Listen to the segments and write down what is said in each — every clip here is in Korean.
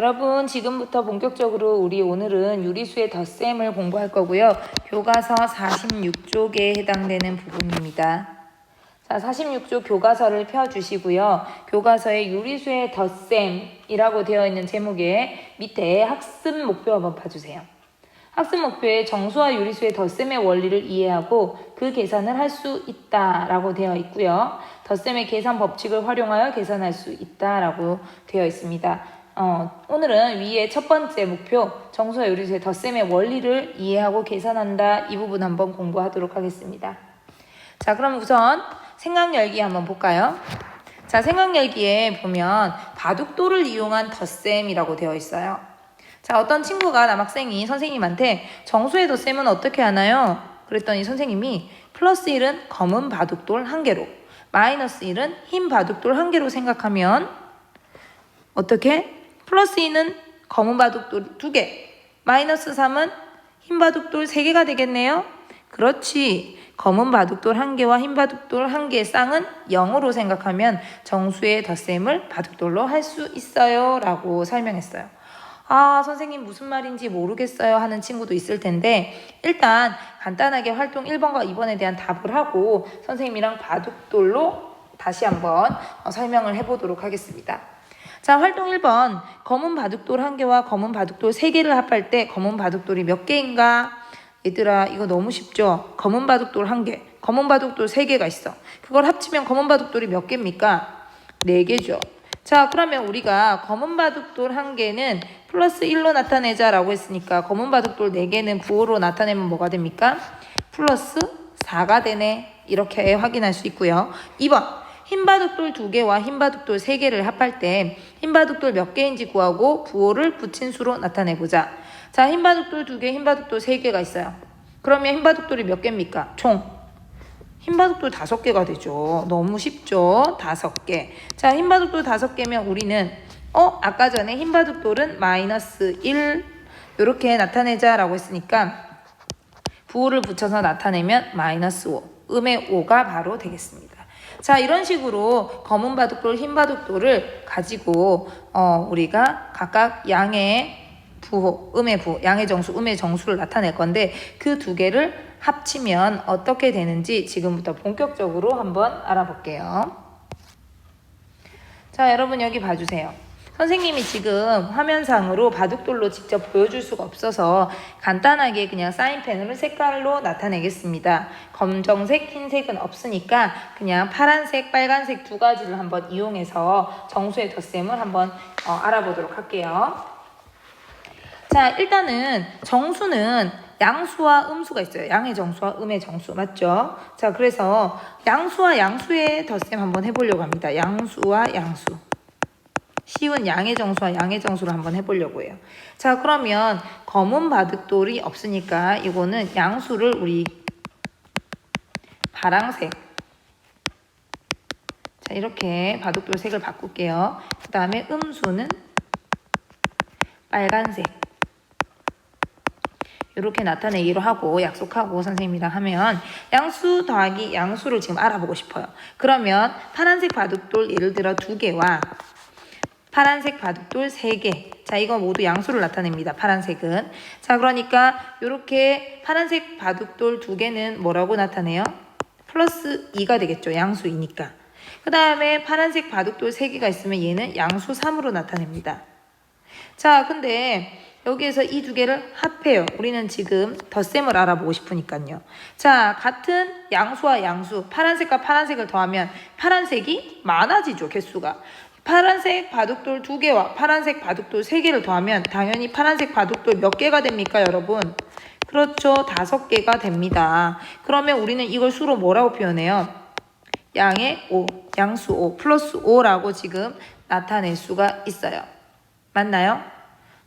여러분 지금부터 본격적으로 우리 오늘은 유리수의 덧셈을 공부할 거고요. 교과서 46쪽에 해당되는 부분입니다. 자, 46쪽 교과서를 펴주시고요. 교과서에 유리수의 덧셈이라고 되어 있는 제목에 밑에 학습 목표 한번 봐주세요. 학습 목표에 정수와 유리수의 덧셈의 원리를 이해하고 그 계산을 할 수 있다라고 되어 있고요. 덧셈의 계산 법칙을 활용하여 계산할 수 있다라고 되어 있습니다. 어, 오늘은 위에 첫 번째 목표 정수와 유리수의 덧셈의 원리를 이해하고 계산한다 이 부분 한번 공부하도록 하겠습니다. 자, 그럼 우선 생각 열기 한번 볼까요? 자, 생각 열기에 보면 바둑돌을 이용한 덧셈이라고 되어 있어요. 자, 어떤 친구가 남학생이 선생님한테 정수의 덧셈은 어떻게 하나요? 그랬더니 선생님이 플러스 1은 검은 바둑돌 한 개로, 마이너스 1은 흰 바둑돌 한 개로 생각하면 어떻게? 플러스 2는 검은 바둑돌 두 개, 마이너스 3은 흰 바둑돌 세 개가 되겠네요. 그렇지. 검은 바둑돌 한 개와 흰 바둑돌 한 개의 쌍은 0으로 생각하면 정수의 덧셈을 바둑돌로 할 수 있어요. 라고 설명했어요. 아, 선생님 무슨 말인지 모르겠어요 하는 친구도 있을 텐데, 일단 간단하게 활동 1번과 2번에 대한 답을 하고 선생님이랑 바둑돌로 다시 한번 어, 설명을 해보도록 하겠습니다. 자, 활동 1번. 검은 바둑돌 한 개와 검은 바둑돌 세 개를 합할 때 검은 바둑돌이 몇 개인가? 얘들아, 이거 너무 쉽죠? 검은 바둑돌 한 개, 검은 바둑돌 세 개가 있어. 그걸 합치면 검은 바둑돌이 몇 개입니까? 네 개죠. 자, 그러면 우리가 검은 바둑돌 한 개는 플러스 1로 나타내자라고 했으니까 검은 바둑돌 네 개는 부호로 나타내면 뭐가 됩니까? 플러스 4가 되네. 이렇게 확인할 수 있고요. 2번. 흰 바둑돌 두 개와 흰 바둑돌 세 개를 합할 때 흰 바둑돌 몇 개인지 구하고 부호를 붙인 수로 나타내보자. 자, 흰 바둑돌 두 개, 흰 바둑돌 세 개가 있어요. 그러면 흰 바둑돌이 몇 개입니까? 총. 흰 바둑돌 다섯 개가 되죠. 너무 쉽죠? 다섯 개. 자, 흰 바둑돌 다섯 개면 우리는 어, 아까 전에 흰 바둑돌은 마이너스 1 이렇게 나타내자라고 했으니까 부호를 붙여서 나타내면 마이너스 5. 음의 5가 바로 되겠습니다. 자, 이런 식으로 검은 바둑돌, 흰 바둑돌을 가지고 어, 우리가 각각 양의 부호, 음의 부호, 양의 정수, 음의 정수를 나타낼 건데 그 두 개를 합치면 어떻게 되는지 지금부터 본격적으로 한번 알아볼게요. 자, 여러분 여기 봐주세요. 선생님이 지금 화면상으로 바둑돌로 직접 보여줄 수가 없어서 간단하게 그냥 사인펜으로 색깔로 나타내겠습니다. 검정색, 흰색은 없으니까 그냥 파란색, 빨간색 두 가지를 한번 이용해서 정수의 덧셈을 한번 어, 알아보도록 할게요. 자, 일단은 정수는 양수와 음수가 있어요. 양의 정수와 음의 정수. 맞죠? 자, 그래서 양수와 양수의 덧셈 한번 해보려고 합니다. 양수와 양수. 쉬운 양의 정수와 양의 정수를 한번 해보려고 해요. 자, 그러면 검은 바둑돌이 없으니까 이거는 양수를 우리 파랑색. 자, 이렇게 바둑돌 색을 바꿀게요. 그 다음에 음수는 빨간색. 이렇게 나타내기로 하고 약속하고 선생님이랑 하면 양수 더하기 양수를 지금 알아보고 싶어요. 그러면 파란색 바둑돌 예를 들어 두 개와 파란색 바둑돌 3개. 자, 이거 모두 양수를 나타냅니다. 파란색은. 자, 그러니까 이렇게 파란색 바둑돌 2개는 뭐라고 나타내요? 플러스 2가 되겠죠. 양수이니까. 그 다음에 파란색 바둑돌 3개가 있으면 얘는 양수 3으로 나타냅니다. 자, 근데 여기에서 이 두 개를 합해요. 우리는 지금 덧셈을 알아보고 싶으니까요. 자, 같은 양수와 양수, 파란색과 파란색을 더하면 파란색이 많아지죠, 개수가. 파란색 바둑돌 두 개와 파란색 바둑돌 세 개를 더하면 당연히 파란색 바둑돌 몇 개가 됩니까, 여러분? 그렇죠. 다섯 개가 됩니다. 그러면 우리는 이걸 수로 뭐라고 표현해요? 양의 5, 양수 5, 플러스 5라고 지금 나타낼 수가 있어요. 맞나요?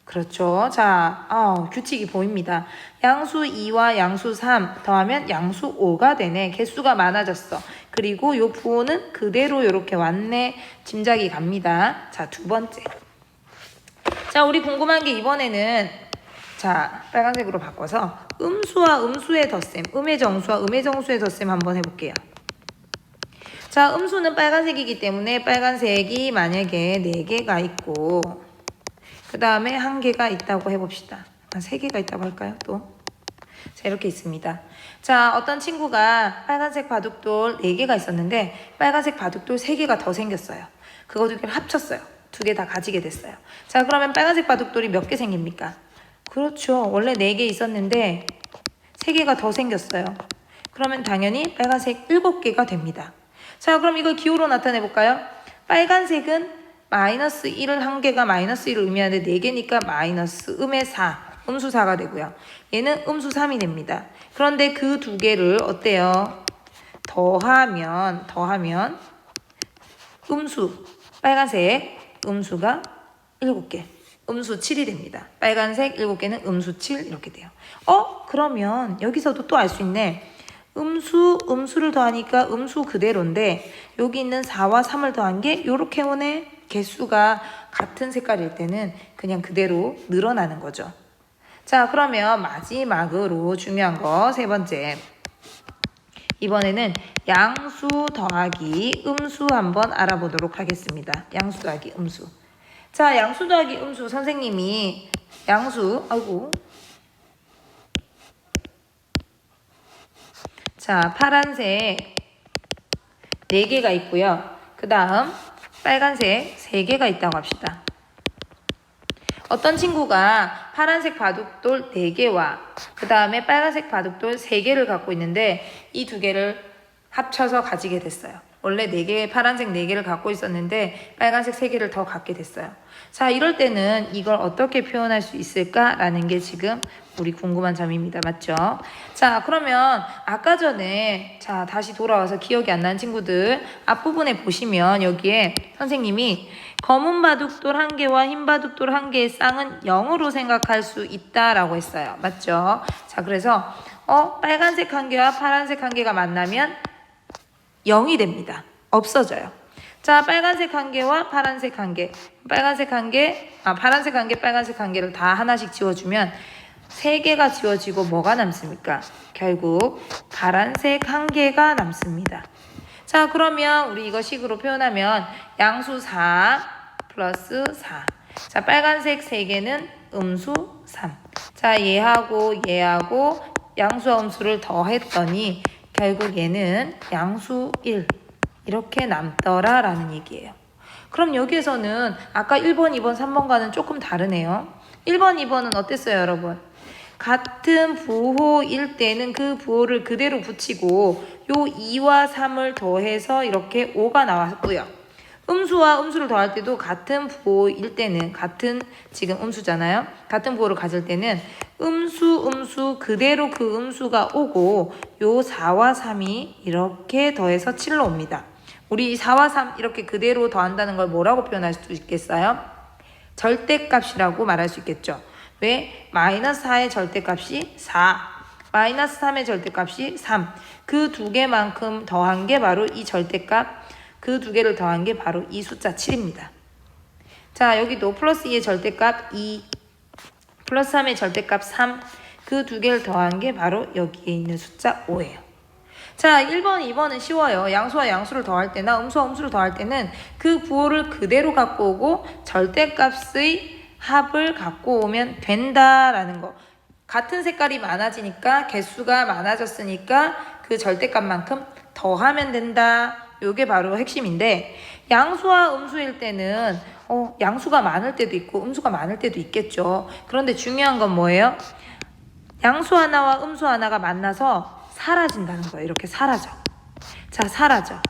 그렇죠. 자, 어, 규칙이 보입니다. 양수 2와 양수 3 더하면 양수 5가 되네. 개수가 많아졌어. 그리고 요 부호는 그대로 이렇게 왔네. 짐작이 갑니다. 자, 두 번째. 자, 우리 궁금한 게 이번에는 자, 빨간색으로 바꿔서 음수와 음수의 덧셈, 음의 정수와 음의 정수의 덧셈 한번 해볼게요. 자, 음수는 빨간색이기 때문에 빨간색이 만약에 4개가 있고 그 다음에 한 개가 있다고 해봅시다. 아, 세 개가 있다고 할까요? 또. 자, 이렇게 있습니다. 자, 어떤 친구가 빨간색 바둑돌 4개가 있었는데 빨간색 바둑돌 3개가 더 생겼어요. 그거 두 개를 합쳤어요. 두 개 다 가지게 됐어요. 자, 그러면 빨간색 바둑돌이 몇 개 생깁니까? 그렇죠. 원래 4개 있었는데 3개가 더 생겼어요. 그러면 당연히 빨간색 7개가 됩니다. 자, 그럼 이걸 기호로 나타내 볼까요? 빨간색은 마이너스 1을 한 개가 마이너스 1을 의미하는데 4개니까 마이너스 음의 4. 음수 4가 되고요. 얘는 음수 3이 됩니다. 그런데 그 두 개를 어때요? 더하면 더하면 음수 빨간색 음수가 7개. 음수 7이 됩니다. 빨간색 7개는 음수 7 이렇게 돼요. 어? 그러면 여기서도 또 알 수 있네. 음수 음수를 더하니까 음수 그대로인데 여기 있는 4와 3을 더한 게 이렇게 오네. 개수가 같은 색깔일 때는 그냥 그대로 늘어나는 거죠. 자, 그러면 마지막으로 중요한 거 세 번째. 이번에는 양수 더하기 음수 한번 알아보도록 하겠습니다. 양수 더하기 음수. 자, 양수 더하기 음수 선생님이 양수, 아이고. 자, 파란색 4개가 있고요. 그 다음 빨간색 3개가 있다고 합시다. 어떤 친구가 파란색 바둑돌 4개와 그 다음에 빨간색 바둑돌 3개를 갖고 있는데 이 두 개를 합쳐서 가지게 됐어요. 원래 4개, 파란색 4개를 갖고 있었는데 빨간색 3개를 더 갖게 됐어요. 자, 이럴 때는 이걸 어떻게 표현할 수 있을까라는 게 지금 우리 궁금한 점입니다. 맞죠? 자, 그러면 아까 전에 자, 다시 돌아와서 기억이 안 나는 친구들 앞부분에 보시면 여기에 선생님이 검은 바둑돌 한 개와 흰 바둑돌 한 개의 쌍은 0으로 생각할 수 있다라고 했어요. 맞죠? 자, 그래서 어, 빨간색 한 개와 파란색 한 개가 만나면 0이 됩니다. 없어져요. 자, 빨간색 한 개와 파란색 한 개, 빨간색 한 개, 아, 파란색 한 개, 빨간색 한 개를 다 하나씩 지워주면 세 개가 지워지고 뭐가 남습니까? 결국 파란색 한 개가 남습니다. 자, 그러면 우리 이거 식으로 표현하면 양수 4 플러스 4. 자, 빨간색 3개는 음수 3. 자, 얘하고 얘하고 양수와 음수를 더했더니 결국 얘는 양수 1. 이렇게 남더라 라는 얘기예요. 그럼 여기에서는 아까 1번, 2번, 3번과는 조금 다르네요. 1번, 2번은 어땠어요, 여러분? 같은 부호일 때는 그 부호를 그대로 붙이고 요 2와 3을 더해서 이렇게 5가 나왔고요. 음수와 음수를 더할 때도 같은 부호일 때는 같은 지금 음수잖아요. 같은 부호를 가질 때는 음수 음수 그대로 그 음수가 오고 요 4와 3이 이렇게 더해서 7로 옵니다. 우리 4와 3 이렇게 그대로 더한다는 걸 뭐라고 표현할 수 있겠어요? 절대값이라고 말할 수 있겠죠. 왜? 마이너스 4의 절대값이 4, 마이너스 3의 절대값이 3. 그 두 개만큼 더한 게 바로 이 절대값, 그 두 개를 더한 게 바로 이 숫자 7입니다. 자, 여기도 플러스 2의 절대값 2, 플러스 3의 절대값 3, 그 두 개를 더한 게 바로 여기에 있는 숫자 5예요. 자, 1번, 2번은 쉬워요. 양수와 양수를 더할 때나 음수와 음수를 더할 때는 그 부호를 그대로 갖고 오고 절대값의 합을 갖고 오면 된다라는 거. 같은 색깔이 많아지니까 개수가 많아졌으니까 그 절대값만큼 더하면 된다. 요게 바로 핵심인데 양수와 음수일 때는 어, 양수가 많을 때도 있고 음수가 많을 때도 있겠죠. 그런데 중요한 건 뭐예요? 양수 하나와 음수 하나가 만나서 사라진다는 거예요. 이렇게 사라져. 자, 사라져.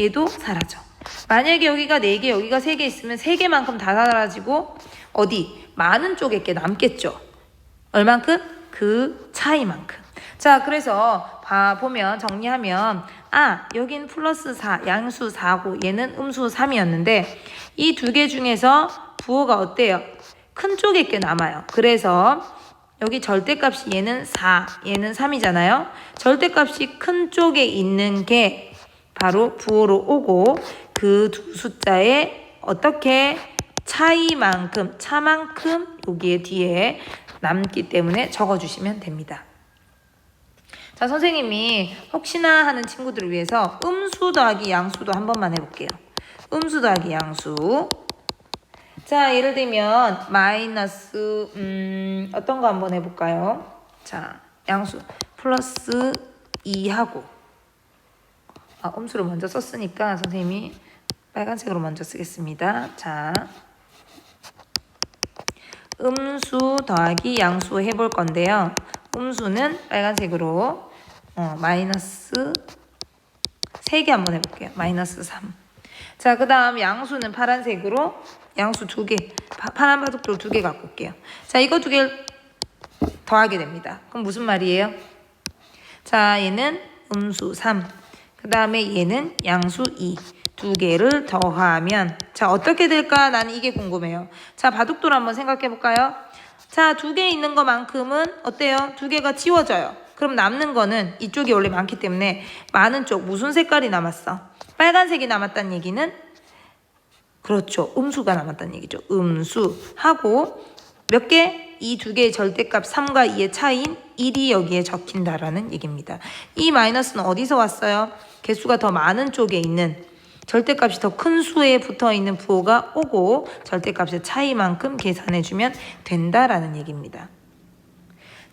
얘도 사라져. 만약에 여기가 4개, 여기가 3개 있으면 3개만큼 다 사라지고 어디? 많은 쪽에 게 남겠죠. 얼만큼? 그 차이만큼. 자, 그래서 봐 보면 정리하면 아, 여긴 플러스 4, 양수 4고 얘는 음수 3이었는데 이 두 개 중에서 부호가 어때요? 큰 쪽에 게 남아요. 그래서 여기 절대값이 얘는 4, 얘는 3이잖아요. 절대값이 큰 쪽에 있는 게 바로 부호로 오고 그 두 숫자에 어떻게 차이만큼, 차만큼 여기에 뒤에 남기 때문에 적어주시면 됩니다. 자, 선생님이 혹시나 하는 친구들을 위해서 음수 더하기 양수도 한 번만 해볼게요. 음수 더하기 양수. 자, 예를 들면 마이너스 음, 어떤 거 한번 해볼까요? 자, 양수 플러스 2하고 아, 음수를 먼저 썼으니까 선생님이 빨간색으로 먼저 쓰겠습니다. 자, 음수 더하기 양수 해볼 건데요. 음수는 빨간색으로 어, 마이너스 3개 한번 해볼게요. 마이너스 3. 자, 그 다음 양수는 파란색으로 양수 두 개, 파, 파란 바둑돌 두개 갖고 올게요. 자, 이거 두 개를 더하게 됩니다. 그럼 무슨 말이에요? 자, 얘는 음수 3. 그 다음에 얘는 양수 2. 두 개를 더하면 자, 어떻게 될까? 나는 이게 궁금해요. 자, 바둑돌 한번 생각해 볼까요? 자, 두 개 있는 것만큼은 어때요? 두 개가 치워져요. 그럼 남는 거는 이쪽이 원래 많기 때문에 많은 쪽 무슨 색깔이 남았어? 빨간색이 남았다는 얘기는 그렇죠. 음수가 남았다는 얘기죠. 음수 하고 몇 개? 이 두 개의 절대값 3과 2의 차이인 1이 여기에 적힌다라는 얘기입니다. 이 마이너스는 어디서 왔어요? 개수가 더 많은 쪽에 있는 절대값이 더 큰 수에 붙어 있는 부호가 오고 절대값의 차이만큼 계산해주면 된다라는 얘기입니다.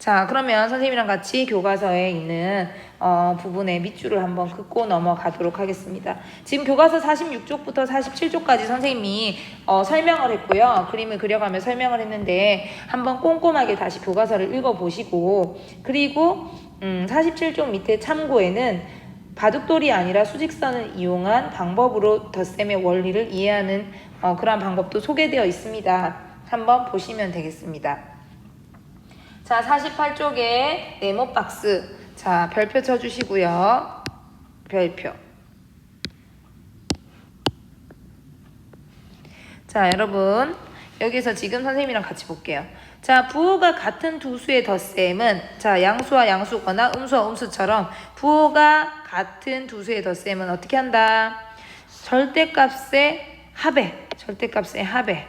자, 그러면 선생님이랑 같이 교과서에 있는 어, 부분의 밑줄을 한번 긋고 넘어가도록 하겠습니다. 지금 교과서 46쪽부터 47쪽까지 선생님이 어, 설명을 했고요. 그림을 그려가며 설명을 했는데 한번 꼼꼼하게 다시 교과서를 읽어보시고 그리고 음, 47쪽 밑에 참고에는 바둑돌이 아니라 수직선을 이용한 방법으로 덧셈의 원리를 이해하는 어, 그러한 방법도 소개되어 있습니다. 한번 보시면 되겠습니다. 자, 48쪽에 네모 박스. 자, 별표 쳐주시고요. 별표. 자, 여러분. 여기서 지금 선생님이랑 같이 볼게요. 자, 부호가 같은 두 수의 덧셈은 자, 양수와 양수거나 음수와 음수처럼 부호가 같은 두 수의 덧셈은 어떻게 한다? 절대값의 합에, 절대값의 합에.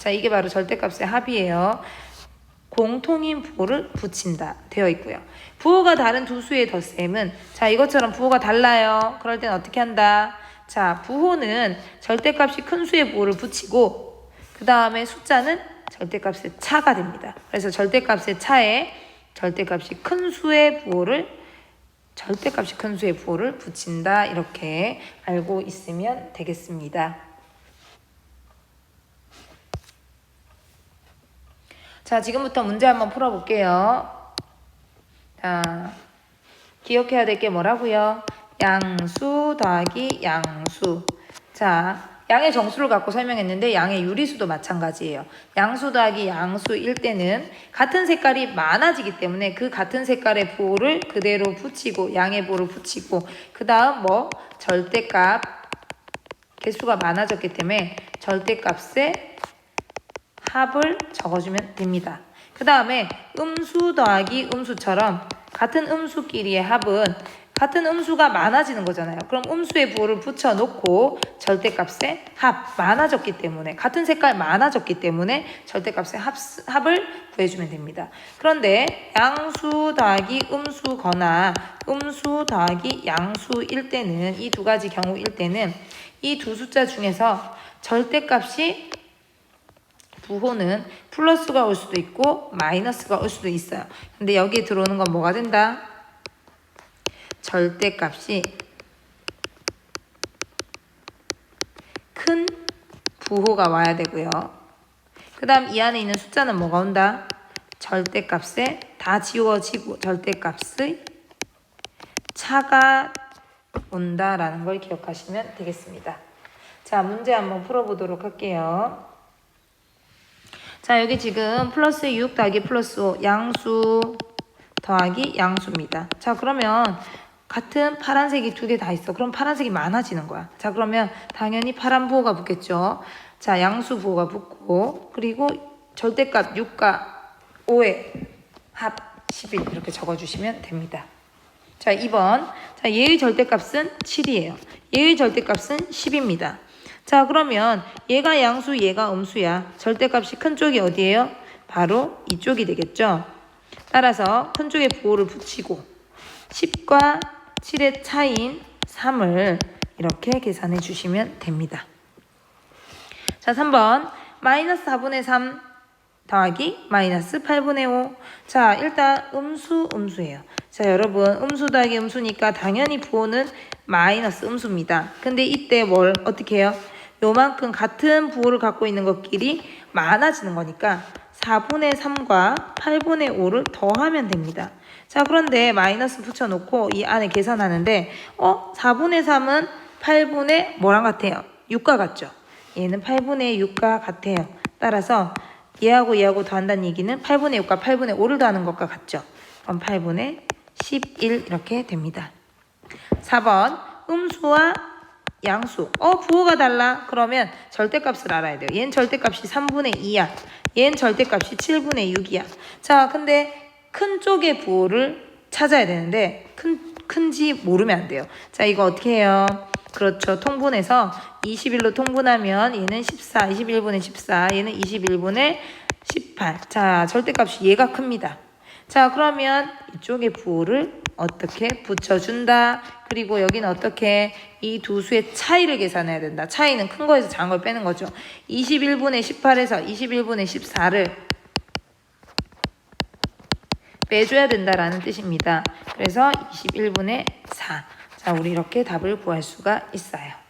자, 이게 바로 절대값의 합이에요. 공통인 부호를 붙인다 되어 있고요. 부호가 다른 두 수의 덧셈은 자 이것처럼 부호가 달라요. 그럴 땐 어떻게 한다? 자 부호는 절대값이 큰 수의 부호를 붙이고 그 다음에 숫자는 절대값의 차가 됩니다. 그래서 절대값의 차에 절대값이 큰 수의 부호를 절대값이 큰 수의 부호를 붙인다 이렇게 알고 있으면 되겠습니다. 자, 지금부터 문제 한번 풀어볼게요. 자, 기억해야 될 게 뭐라고요? 양수 더하기 양수. 자, 양의 정수를 갖고 설명했는데 양의 유리수도 마찬가지예요. 양수 더하기 양수 일 때는 같은 색깔이 많아지기 때문에 그 같은 색깔의 부호를 그대로 붙이고 양의 부호를 붙이고 그 다음 뭐 절대값 개수가 많아졌기 때문에 절대값의 합을 적어주면 됩니다. 그 다음에 음수 더하기 음수처럼 같은 음수끼리의 합은 같은 음수가 많아지는 거잖아요. 그럼 음수의 부호를 붙여놓고 절대값의 합 많아졌기 때문에 같은 색깔 많아졌기 때문에 절대값의 합, 합을 구해주면 됩니다. 그런데 양수 더하기 음수거나 음수 더하기 양수일 때는 이 두 가지 경우일 때는 이 두 숫자 중에서 절대값이 부호는 플러스가 올 수도 있고 마이너스가 올 수도 있어요. 근데 여기에 들어오는 건 뭐가 된다? 절대값이 큰 부호가 와야 되고요. 그 다음 이 안에 있는 숫자는 뭐가 온다? 절대값에 다 지워지고 절대값의 차가 온다라는 걸 기억하시면 되겠습니다. 자, 문제 한번 풀어보도록 할게요. 자, 여기 지금 플러스 6 더하기 플러스 5 양수 더하기 양수입니다. 자, 그러면 같은 파란색이 두 개 다 있어. 그럼 파란색이 많아지는 거야. 자, 그러면 당연히 파란 부호가 붙겠죠. 자, 양수 부호가 붙고 그리고 절대값 6과 5의 합11 이렇게 적어주시면 됩니다. 자, 2번. 자, 얘의 절대값은 7이에요. 얘의 절대값은 10입니다. 자, 그러면 얘가 양수, 얘가 음수야. 절대값이 큰 쪽이 어디예요? 바로 이쪽이 되겠죠. 따라서 큰 쪽에 부호를 붙이고 10과 7의 차이인 3을 이렇게 계산해 주시면 됩니다. 자, 3번. 마이너스 4분의 3 더하기 마이너스 8분의 5. 자, 일단 음수, 음수예요. 자, 여러분, 음수 더하기 음수니까 당연히 부호는 마이너스 음수입니다. 근데 이때 뭘 어떻게 해요? 요만큼 같은 부호를 갖고 있는 것끼리 많아지는 거니까 4분의 3과 8분의 5를 더하면 됩니다. 자, 그런데 마이너스 붙여놓고 이 안에 계산하는데, 어? 4분의 3은 8분의 뭐랑 같아요? 6과 같죠? 얘는 8분의 6과 같아요. 따라서 얘하고 얘하고 더한다는 얘기는 8분의 6과 8분의 5를 더하는 것과 같죠? 그럼 8분의 11 이렇게 됩니다. 4번 음수와 양수. 어 부호가 달라. 그러면 절대값을 알아야 돼요. 얘는 절대값이 3분의 2야. 얘는 절대값이 7분의 6이야. 자 근데 큰 쪽의 부호를 찾아야 되는데 큰 큰지 모르면 안 돼요. 자 이거 어떻게 해요? 그렇죠. 통분해서 21로 통분하면 얘는 14, 21분의 14, 얘는 21분의 18. 자, 절대값이 얘가 큽니다. 자, 그러면 이쪽의 부호를 어떻게 붙여준다. 그리고 여기는 어떻게 이 두 수의 차이를 계산해야 된다. 차이는 큰 거에서 작은 걸 빼는 거죠. 21분의 18에서 21분의 14를 빼줘야 된다라는 뜻입니다. 그래서 21분의 4. 자, 우리 이렇게 답을 구할 수가 있어요.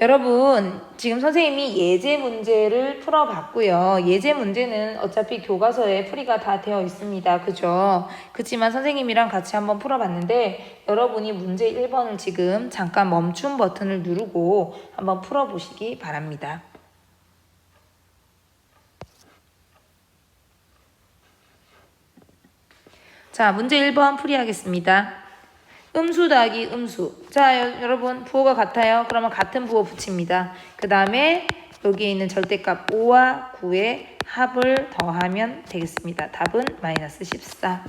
여러분, 지금 선생님이 예제 문제를 풀어봤고요. 예제 문제는 어차피 교과서에 풀이가 다 되어 있습니다. 그죠? 그렇지만 선생님이랑 같이 한번 풀어봤는데 여러분이 문제 1번을 지금 잠깐 멈춤 버튼을 누르고 한번 풀어보시기 바랍니다. 자, 문제 1번 풀이하겠습니다. 음수 더하기 음수. 자, 여, 여러분 부호가 같아요. 그러면 같은 부호 붙입니다. 그 다음에 여기에 있는 절대값 5와 9의 합을 더하면 되겠습니다. 답은 마이너스 14.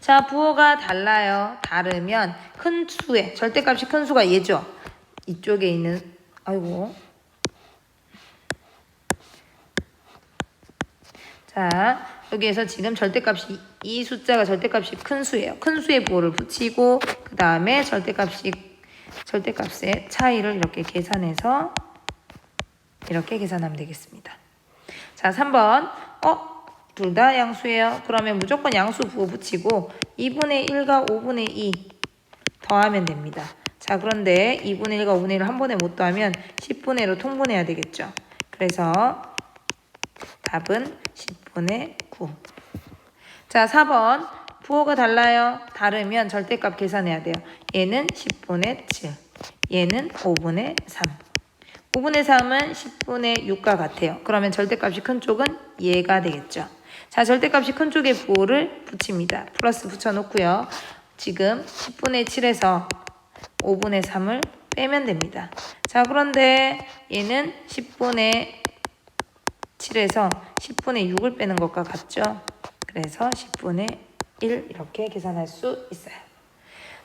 자, 부호가 달라요. 다르면 큰 수의 절대값이 큰 수가 얘죠. 이쪽에 있는 아이고. 자, 여기에서 지금 절대값이 이 숫자가 절대값이 큰 수예요. 큰 수의 부호를 붙이고 그 다음에 절대값이 절대값의 차이를 이렇게 계산해서 이렇게 계산하면 되겠습니다. 자, 3번. 어? 둘 다 양수예요. 그러면 무조건 양수 부호 붙이고 2분의 1과 5분의 2 더하면 됩니다. 자, 그런데 2분의 1과 5분의 1을 한 번에 못 더하면 10분의 1로 통분해야 되겠죠. 그래서 답은 10분의 9. 자, 4번. 부호가 달라요. 다르면 절대값 계산해야 돼요. 얘는 10분의 7. 얘는 5분의 3. 5분의 3은 10분의 6과 같아요. 그러면 절대값이 큰 쪽은 얘가 되겠죠. 자, 절대값이 큰 쪽에 부호를 붙입니다. 플러스 붙여놓고요. 지금 10분의 7에서 5분의 3을 빼면 됩니다. 자, 그런데 얘는 10분의 7에서 10분의 6을 빼는 것과 같죠. 그래서 10분의 1 이렇게 계산할 수 있어요.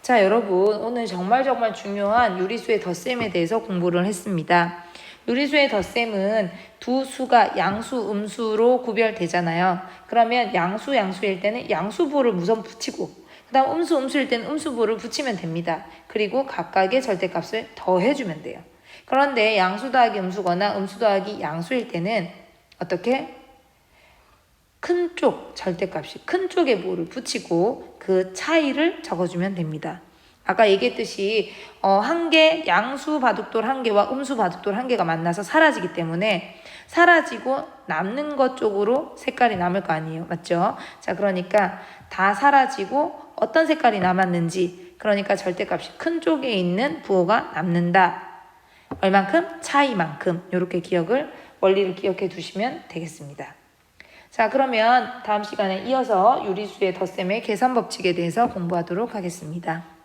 자, 여러분 오늘 정말 정말 중요한 유리수의 덧셈에 대해서 공부를 했습니다. 유리수의 덧셈은 두 수가 양수, 음수로 구별되잖아요. 그러면 양수, 양수일 때는 양수부를 우선 붙이고 그 다음 음수, 음수일 때는 음수부를 붙이면 됩니다. 그리고 각각의 절대값을 더해주면 돼요. 그런데 양수 더하기 음수거나 음수 더하기 양수일 때는 어떻게? 큰 쪽 절대값이 큰 쪽에 뭐를 붙이고 그 차이를 적어주면 됩니다. 아까 얘기했듯이 어, 한 개, 양수 바둑돌 한 개와 음수 바둑돌 한 개가 만나서 사라지기 때문에 사라지고 남는 것 쪽으로 색깔이 남을 거 아니에요. 맞죠? 자, 그러니까 다 사라지고 어떤 색깔이 남았는지 그러니까 절대값이 큰 쪽에 있는 부호가 남는다. 얼만큼? 차이만큼. 이렇게 기억을 원리를 기억해 두시면 되겠습니다. 자, 그러면 다음 시간에 이어서 유리수의 덧셈의 계산 법칙에 대해서 공부하도록 하겠습니다.